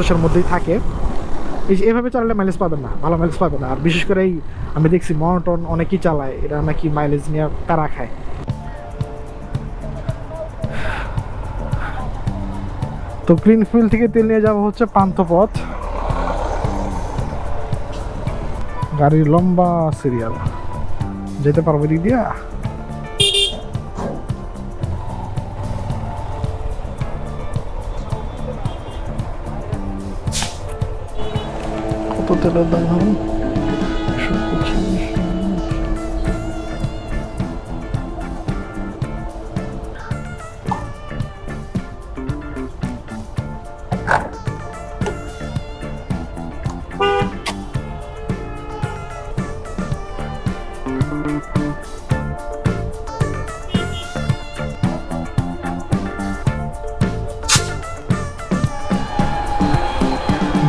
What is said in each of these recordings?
পঞ্চাশের মধ্যেই থাকে। এই এভাবে চালালে মাইলেজ পাবেন না, ভালো মাইলেজ পাবেন না। আর বিশেষ করে এই আমি দেখছি মনোটন অনেকেই চালায়, এরা নাকি মাইলেজ নিয়ে তারা খায়। তো গ্রিনফিল্ড থেকে তেল নিয়ে যাওয়া হচ্ছে পান্থপথ। গাড়ির লম্বা সিরিয়াল যেতে পারব দিক দিয়া? তেলের দাম হবে।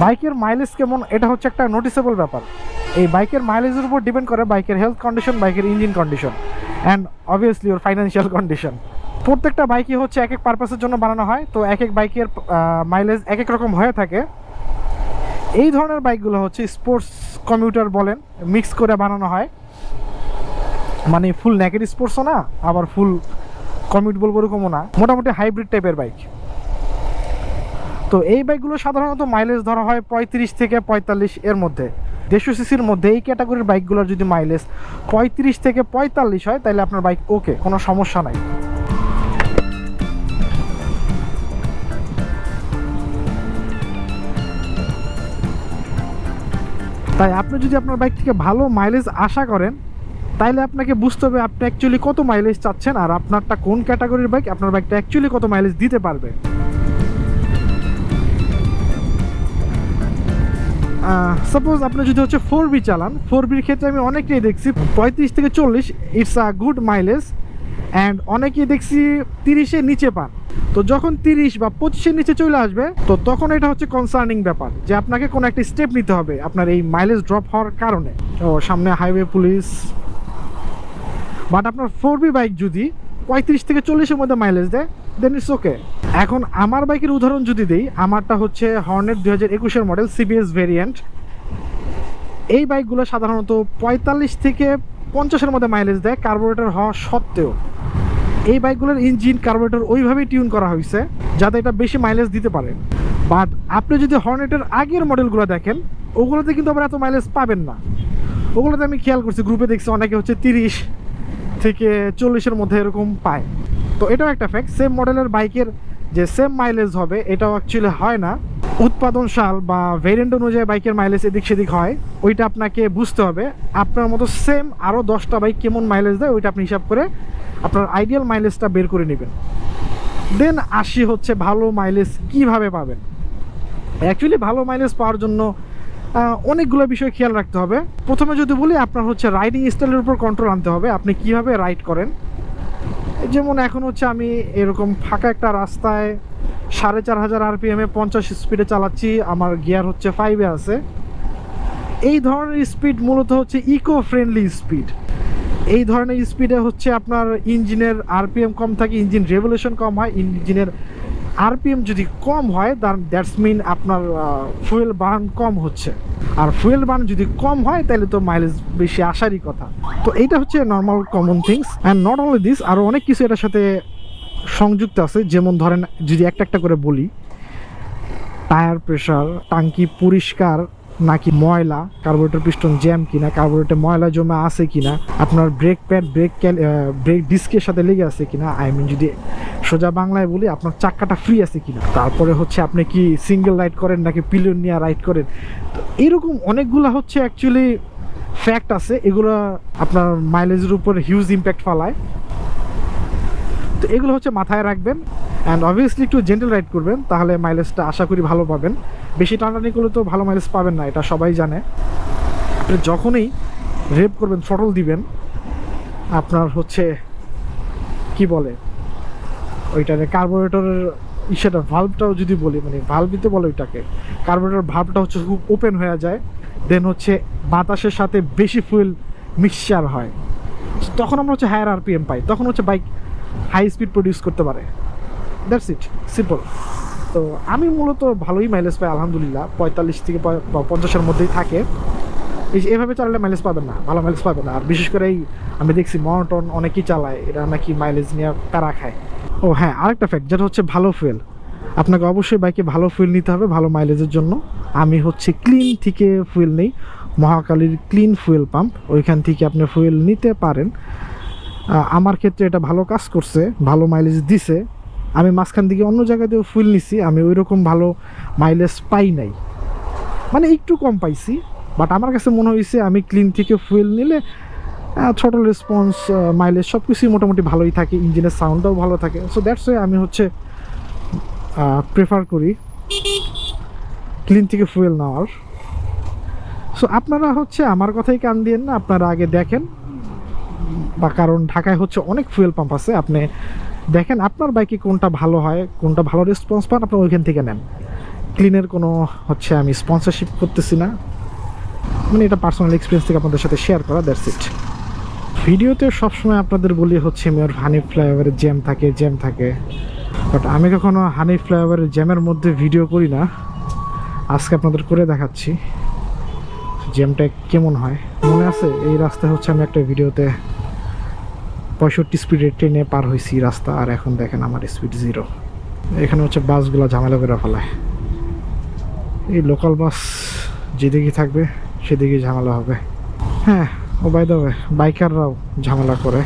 বাইকের মাইলেজ কেমন, এটা হচ্ছে একটা নোটিসেবল ব্যাপার। এই বাইকের মাইলেজের উপর ডিপেন্ড করে বাইকের হেলথ কন্ডিশন বাইকের ইঞ্জিন কন্ডিশন অ্যান্ড অবভিয়াসলি ওর ফাইন্যান্সিয়াল কন্ডিশন প্রত্যেকটা বাইকই হচ্ছে এক এক পারপাসের জন্য বানানো হয়, তো এক এক বাইকের মাইলেজ এক এক রকম হয়ে থাকে। এই ধরনের বাইকগুলো হচ্ছে স্পোর্টস কম্পিউটার বলেন মিক্স করে বানানো হয়। মানে ফুল নেকেড স্পোর্টসও না, আবার ফুল কমিউট বলব ওরকমও না, মোটামুটি হাইব্রিড টাইপের বাইক তো এই বাইকগুলো সাধারণত মাইলেজ ধরা হয় পঁয়ত্রিশ থেকে পঁয়তাল্লিশ এর মধ্যে। দেড়শো সিসির মধ্যে এই ক্যাটাগরির বাইকগুলোর যদি মাইলেজ পঁয়ত্রিশ থেকে পঁয়তাল্লিশ হয় তাহলে আপনার বাইক ওকে কোনো সমস্যা নাই। তাই আপনি যদি আপনার বাইক থেকে ভালো মাইলেজ আশা করেন, তাইলে আপনাকে বুঝতে হবে আপনি অ্যাকচুয়ালি কত মাইলেজ চাচ্ছেন আর আপনারটা কোন ক্যাটাগরির বাইক, আপনার বাইকটা অ্যাকচুয়ালি কত মাইলেজ দিতে পারবে। সাপোজ আপনি যদি হচ্ছে ফোর বি চালান ফোর বির ক্ষেত্রে আমি অনেকেই দেখছি, পঁয়ত্রিশ থেকে চল্লিশ it's a good mileage and অনেকেই দেখছি তিরিশের নিচে পান। তো যখন তিরিশ বা পঁচিশের নিচে চলে আসবে, তো তখন এটা হচ্ছে কনসার্নিং ব্যাপার, যে আপনাকে কোনো একটা স্টেপ নিতে হবে, আপনার এই মাইলেজ ড্রপ হওয়ার কারণে। ও সামনে হাইওয়ে পুলিশ বাট আপনার ফোর বি বাইক যদি পঁয়ত্রিশ থেকে চল্লিশের মধ্যে মাইলেজ দেয় দেন ইটস ওকে এখন আমার বাইকের উদাহরণ যদি দিই, আমারটা হচ্ছে হর্নেট দু হাজার একুশের মডেল সিবিএস ভেরিয়েন্ট এই বাইকগুলো সাধারণত পঁয়তাল্লিশ থেকে পঞ্চাশের মধ্যে মাইলেজ দেয় কার্বোরেটর হওয়া সত্ত্বেও। এই বাইকগুলোর ইঞ্জিন কার্বোরেটর ওইভাবেই টিউন করা হয়েছে, যাতে এটা বেশি মাইলেজ দিতে পারে। বাট আপনি যদি হর্নেটের আগের মডেলগুলো দেখেন, ওগুলোতে কিন্তু আবার এত মাইলেজ পাবেন না। ওগুলোতে আমি খেয়াল করছি গ্রুপে দেখছি অনেকে হচ্ছে তিরিশ থেকে চল্লিশের মধ্যে এরকম পায়। তো এটাও একটা ফ্যাক্ট সেম মডেলের বাইকের যে সেম মাইলেজ হবে, এটাও অ্যাকচুয়ালি হয় না। উৎপাদন সাল বা ভেরিয়েন্ট অনুযায়ী বাইকের মাইলেজ এদিক সেদিক হয়, ওইটা আপনাকে বুঝতে হবে। আপনার মতো সেম আরও দশটা বাইক কেমন মাইলেজ দেয়, ওইটা আপনি হিসাব করে আপনার আইডিয়াল মাইলেজটা বের করে নেবেন। দেন আসি হচ্ছে ভালো মাইলেজ কীভাবে পাবেন। অ্যাকচুয়ালি ভালো মাইলেজ পাওয়ার জন্য অনেকগুলো বিষয় খেয়াল রাখতে হবে। প্রথমে যদি বলি, আপনার হচ্ছে রাইডিং স্টাইলের উপর কন্ট্রোল আনতে হবে। আপনি কীভাবে রাইড করেন? যেমন এখন হচ্ছে আমি এরকম ফাঁকা একটা রাস্তায় সাড়ে চার হাজার আরপিএমে পঞ্চাশ স্পিডে চালাচ্ছি, আমার গিয়ার হচ্ছে ফাইভে আছে। এই ধরনের স্পিড মূলত হচ্ছে ইকো ফ্রেন্ডলি স্পিড এই ধরনের স্পিডে হচ্ছে আপনার ইঞ্জিনের আরপিএম কম থাকে ইঞ্জিন রেভলিউশন কম হয় ইঞ্জিনের আরপিএম যদি কম হয় দ্যাটস মিন আপনার ফুয়েল বার্ন কম হচ্ছে। আর ফুয়েল বার্ন যদি কম হয় তাহলে তো মাইলেজ বেশি আসারই কথা। তো এইটা হচ্ছে normal common things and not only this আরও অনেক কিছু এটার সাথে সংযুক্ত আছে। যেমন ধরেন, যদি একটা একটা করে বলি টায়ার প্রেশার টাঙ্কি পরিষ্কার নাকি ময়লা কার্বোরেটর পিস্টন জ্যাম কিনা কার্বোরেটর ময়লা জমা আছে কিনা, আপনার ব্রেক প্যাড ব্রেক ব্রেক ডিস্কের সাথে লেগে আছে কিনা আই মিন যদি সোজা বাংলায় বলি, আপনার চাক্কাটা ফ্রি আছে কিনা। তারপরে হচ্ছে আপনি কি সিঙ্গেল রাইড করেন নাকি পিলিয়ন নিয়ে রাইড করেন। তো এরকম অনেকগুলো হচ্ছে অ্যাকচুয়ালি ফ্যাক্ট আছে, এগুলো আপনার মাইলেজের উপর হিউজ ইম্প্যাক্ট ফালায়। তো এগুলো হচ্ছে মাথায় রাখবেন। অ্যান্ড অবভিয়াসলি একটু জেন্টেল রাইড করবেন, তাহলে মাইলেজটা আশা করি ভালো পাবেন। বেশি টানাটানি করলে তো ভালো মাইলেজ পাবেন না, এটা সবাই জানে। যখনই রেপ করবেন থ্রটল দিবেন, আপনার হচ্ছে, কি বলে ওইটারে কার্বোরেটরের ইসেটা ভাল্বটাও যদি বলি মানে ভাল্বিতে বলে ওইটাকে কার্বোরেটর ভাল্বটা হচ্ছে খুব ওপেন হয়ে যায় দেন হচ্ছে বাতাসের সাথে বেশি ফুয়েল মিক্সচার হয়। তখন আমরা হচ্ছে হায়ার আরপিএম পাই, তখন হচ্ছে বাইক হাই স্পিড প্রডিউস করতে পারে। দ্যাটস ইট সিম্পল তো আমি মূলত ভালোই মাইলেজ পাই, আলহামদুলিল্লাহ। পঁয়তাল্লিশ থেকে পঞ্চাশের মধ্যেই থাকে। এই এভাবে চালালে মাইলেজ পাবেন না, ভালো মাইলেজ পাবেন না। আর বিশেষ করে এই আমি দেখছি মনোটন অনেকেই চালায়, এরা নাকি মাইলেজ নিয়ে প্যারা খায়। ও হ্যাঁ আরেকটা ফ্যাক্ট যেটা হচ্ছে ভালো ফুয়েল আপনাকে অবশ্যই বাইকে ভালো ফুয়েল নিতে হবে ভালো মাইলেজের জন্য। আমি হচ্ছে ক্লিন থেকে ফুয়েল নেই, মহাকালীর ক্লিন ফুয়েল পাম্প ওইখান থেকে আপনি ফুয়েল নিতে পারেন। আমার ক্ষেত্রে এটা ভালো কাজ করছে, ভালো মাইলেজ দিছে। আমি মাঝখান থেকে অন্য জায়গাতেও ফুয়েল নিছি, আমি ওই রকম ভালো মাইলেজ পাই নাই। মানে একটু কম পাইছি বাট আমার কাছে মনে হয়েছে আমি ক্লিন থেকে ফুয়েল নিলে থটল রেসপন্স মাইলেজ সব কিছুই মোটামুটি ভালোই থাকে ইঞ্জিনের সাউন্ডটাও ভালো থাকে। সো দ্যাটস ওয়ে আমি হচ্ছে প্রেফার করি ক্লিন থেকে ফুয়েল নেওয়ার। সো আপনারা হচ্ছে আমার কথাই কান দিয়েন না, আপনারা আগে দেখেন। বা কারণ ঢাকায় হচ্ছে অনেক ফুয়েল পাম্প আছে, আপনি দেখেন আপনার বাইকে কোনটা ভালো হয়, কোনটা ভালো রেসপন্স পান, আপনি ওইখান থেকে নেন। ক্লিনের কোনো হচ্ছে আমি স্পন্সরশিপ করতেছি না। মানে এটা পার্সোনাল এক্সপিরিয়েন্স থেকে আপনাদের সাথে শেয়ার করা দ্যাটস ইট ভিডিওতে সবসময় আপনাদের বলি হচ্ছে মেয়র হানি ফ্লাইওভারের জ্যাম থাকে জ্যাম থাকে। বাট আমি কখনো হানি ফ্লাইওভারের জ্যামের মধ্যে ভিডিও করি না। আজকে আপনাদের করে দেখাচ্ছি। জ্যামটা কেমন হয়? মনে আছে? এই রাস্তায় হচ্ছে আমি একটা ভিডিওতে পঁয়ষট্টি স্পিডের ট্রেনে পার হয়েছি রাস্তা, আর এখন দেখেন আমার স্পিড জিরো এখানে হচ্ছে বাসগুলো ঝামেলা করে ফেলায়। এই লোকাল বাস যেদিকে থাকবে সেদিকে ঝামেলা হবে। হ্যাঁ ও বাই বাইকাররাও ঝামেলা করে।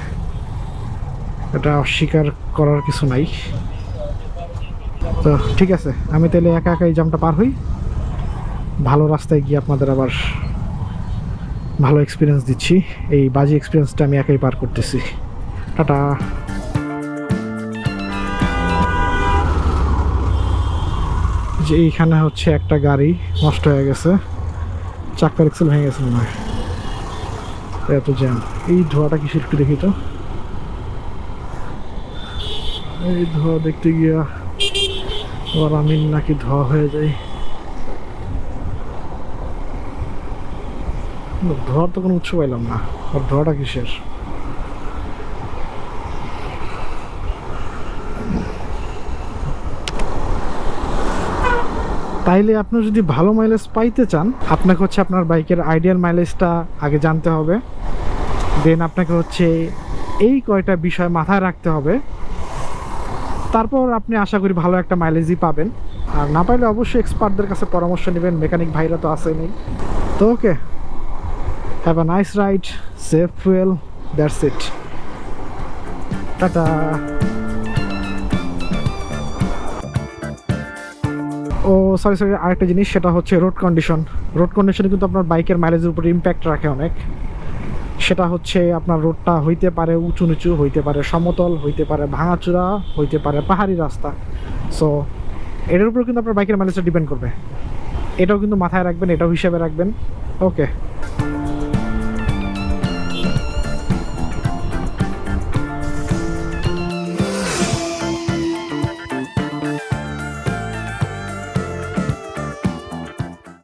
এটা অস্বীকার করার কিছু নাই। তো ঠিক আছে, আমি তাহলে একা একা এই জামটা পার হই। ভালো রাস্তায় গিয়ে আপনাদের আবার ভালো এক্সপিরিয়েন্স দিচ্ছি। এই বাজে এক্সপিরিয়েন্সটা আমি একাই পার করতেছি। টাটা। যে এইখানে হচ্ছে একটা গাড়ি নষ্ট হয়ে গেছে। চাক্কার এক্সেল ভেঙে গেছে মনে হয়। এত জ্যাম। এই ধোয়াটা কিসের একটু দেখি তো। এই ধোয়া দেখতে গিয়া আবার আমি নাকি ধোয়া হয়ে যাই ধোয়ার তো কোনো উৎস পাইলাম না। আর ধোয়াটা কিসের? তাইলে আপনি যদি ভালো মাইলেজ পাইতে চান, আপনাকে হচ্ছে আপনার বাইকের আইডিয়াল মাইলেজটা আগে জানতে হবে। দেন আপনাকে হচ্ছে এই কয়টা বিষয় মাথায় রাখতে হবে। তারপর আপনি আশা করি ভালো একটা মাইলেজই পাবেন। আর না পাইলে অবশ্যই এক্সপার্টদের কাছে পরামর্শ নেবেন মেকানিক ভাইরা তো আসেই নেই। তো okay have a nice ride safe fuel that's it tata. ও সরি সরি আরেকটা জিনিস, সেটা হচ্ছে রোড কন্ডিশন রোড কন্ডিশনে কিন্তু আপনার বাইকের মাইলেজের উপর ইম্প্যাক্ট রাখে অনেক। সেটা হচ্ছে আপনার রোডটা হইতে পারে উঁচু নিচু, হইতে পারে সমতল, হইতে পারে ভাঙাচুরা, হইতে পারে পাহাড়ি রাস্তা। সো এটার উপর কিন্তু আপনার বাইকের মাইলেজটা ডিপেন্ড করবে। এটাও কিন্তু মাথায় রাখবেন, এটাও হিসাবে রাখবেন। ওকে